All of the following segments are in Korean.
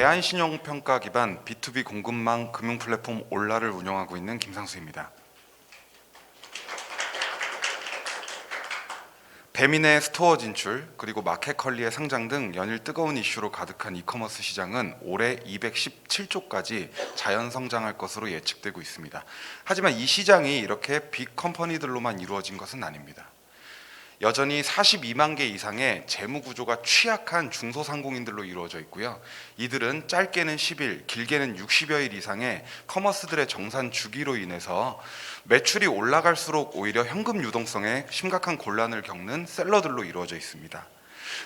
대한신용평가 기반 B2B 공급망 금융 플랫폼 올라를 운영하고 있는 김상수입니다. 배민의 스토어 진출 그리고 마켓컬리의 상장 등 연일 뜨거운 이슈로 가득한 이커머스 시장은 올해 217조까지 자연 성장할 것으로 예측되고 있습니다. 하지만 이 시장이 이렇게 빅 컴퍼니들로만 이루어진 것은 아닙니다. 여전히 42만 개 이상의 재무 구조가 취약한 중소상공인들로 이루어져 있고요. 이들은 짧게는 10일, 길게는 60여일 이상의 커머스들의 정산 주기로 인해서 매출이 올라갈수록 오히려 현금 유동성에 심각한 곤란을 겪는 셀러들로 이루어져 있습니다.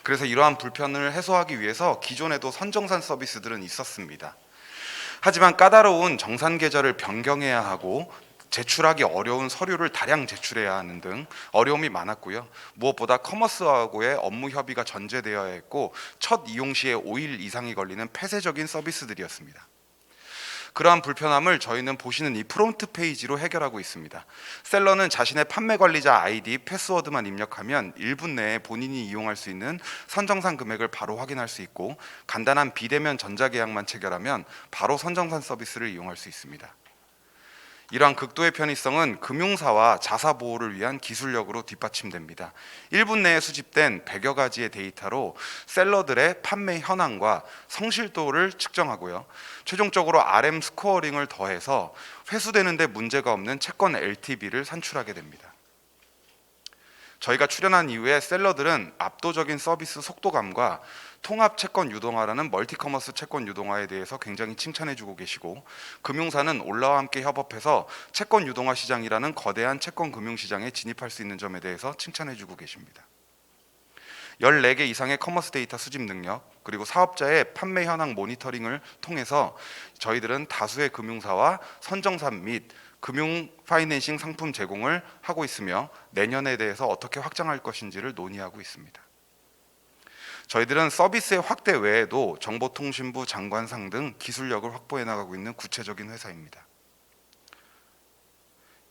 그래서 이러한 불편을 해소하기 위해서 기존에도 선정산 서비스들은 있었습니다. 하지만 까다로운 정산 계절을 변경해야 하고 제출하기 어려운 서류를 다량 제출해야 하는 등 어려움이 많았고요. 무엇보다 커머스하고의 업무 협의가 전제되어야 했고 첫 이용 시에 5일 이상이 걸리는 폐쇄적인 서비스들이었습니다. 그러한 불편함을 저희는 보시는 이 프론트 페이지로 해결하고 있습니다. 셀러는 자신의 판매 관리자 아이디, 패스워드만 입력하면 1분 내에 본인이 이용할 수 있는 선정산 금액을 바로 확인할 수 있고 간단한 비대면 전자계약만 체결하면 바로 선정산 서비스를 이용할 수 있습니다. 이러한 극도의 편의성은 금융사와 자사 보호를 위한 기술력으로 뒷받침됩니다. 1분 내에 수집된 100여 가지의 데이터로 셀러들의 판매 현황과 성실도를 측정하고요. 최종적으로 RM 스코어링을 더해서 회수되는데 문제가 없는 채권 LTV를 산출하게 됩니다. 저희가 출연한 이후에 셀러들은 압도적인 서비스 속도감과 통합 채권 유동화라는 멀티커머스 채권 유동화에 대해서 굉장히 칭찬해주고 계시고 금융사는 올라와 함께 협업해서 채권 유동화 시장이라는 거대한 채권 금융 시장에 진입할 수 있는 점에 대해서 칭찬해주고 계십니다. 14개 이상의 커머스 데이터 수집 능력 그리고 사업자의 판매 현황 모니터링을 통해서 저희들은 다수의 금융사와 선정산 및 금융 파이낸싱 상품 제공을 하고 있으며 내년에 대해서 어떻게 확장할 것인지를 논의하고 있습니다. 저희들은 서비스의 확대 외에도 정보통신부 장관상 등 기술력을 확보해 나가고 있는 구체적인 회사입니다.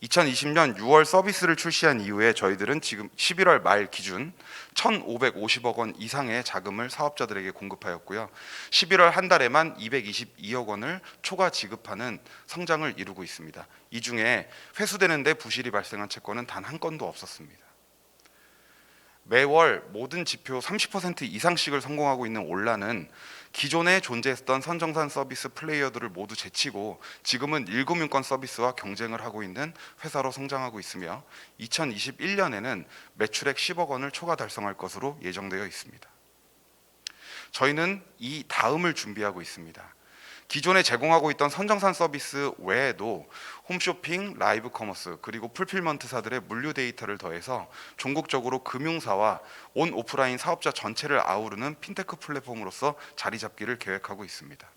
2020년 6월 서비스를 출시한 이후에 저희들은 지금 11월 말 기준 1,550억 원 이상의 자금을 사업자들에게 공급하였고요. 11월 한 달에만 222억 원을 초과 지급하는 성장을 이루고 있습니다. 이 중에 회수되는데 부실이 발생한 채권은 단 한 건도 없었습니다. 매월 모든 지표 30% 이상씩을 성공하고 있는 올라는 기존에 존재했던 선정산 서비스 플레이어들을 모두 제치고 지금은 1금융권 서비스와 경쟁을 하고 있는 회사로 성장하고 있으며 2021년에는 매출액 10억 원을 초과 달성할 것으로 예정되어 있습니다. 저희는 이 다음을 준비하고 있습니다. 기존에 제공하고 있던 선정산 서비스 외에도 홈쇼핑, 라이브 커머스 그리고 풀필먼트사들의 물류 데이터를 더해서 전국적으로 금융사와 온 오프라인 사업자 전체를 아우르는 핀테크 플랫폼으로서 자리 잡기를 계획하고 있습니다.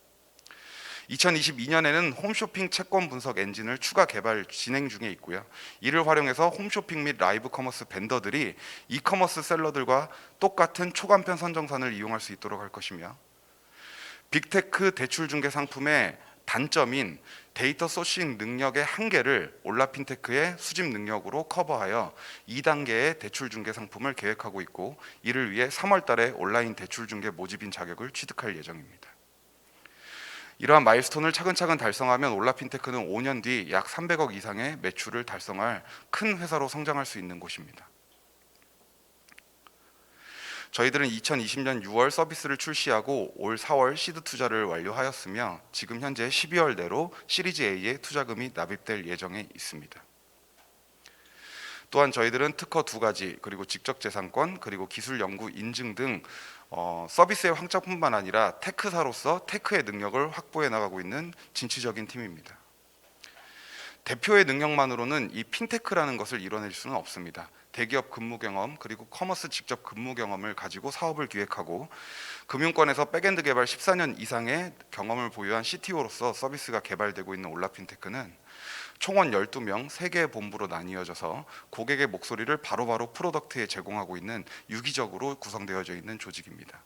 2022년에는 홈쇼핑 채권 분석 엔진을 추가 개발 진행 중에 있고요. 이를 활용해서 홈쇼핑 및 라이브 커머스 벤더들이 이커머스 셀러들과 똑같은 초간편 선정산을 이용할 수 있도록 할 것이며 빅테크 대출 중개 상품의 단점인 데이터 소싱 능력의 한계를 올라핀테크의 수집 능력으로 커버하여 2단계의 대출 중개 상품을 계획하고 있고 이를 위해 3월 달에 온라인 대출 중개 모집인 자격을 취득할 예정입니다. 이러한 마일스톤을 차근차근 달성하면 올라핀테크는 5년 뒤 약 300억 이상의 매출을 달성할 큰 회사로 성장할 수 있는 곳입니다. 저희들은 2020년 6월 서비스를 출시하고 올 4월 시드 투자를 완료하였으며 지금 현재 12월 내로 시리즈 A의 투자금이 납입될 예정에 있습니다. 또한 저희들은 특허 두 가지 그리고 직접 재산권 그리고 기술 연구 인증 등 어, 서비스의 확장뿐만 아니라 테크사로서 테크의 능력을 확보해 나가고 있는 진취적인 팀입니다. 대표의 능력만으로는 이 핀테크라는 것을 이뤄낼 수는 없습니다. 대기업 근무 경험 그리고 커머스 직접 근무 경험을 가지고 사업을 기획하고 금융권에서 백엔드 개발 14년 이상의 경험을 보유한 CTO로서 서비스가 개발되고 있는 올라핀테크는 총원 12명 3개의 본부로 나뉘어져서 고객의 목소리를 바로바로 프로덕트에 제공하고 있는 유기적으로 구성되어져 있는 조직입니다.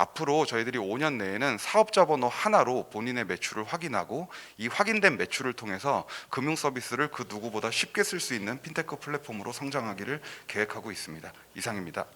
앞으로 저희들이 5년 내에는 사업자 번호 하나로 본인의 매출을 확인하고 이 확인된 매출을 통해서 금융 서비스를 그 누구보다 쉽게 쓸 수 있는 핀테크 플랫폼으로 성장하기를 계획하고 있습니다. 이상입니다.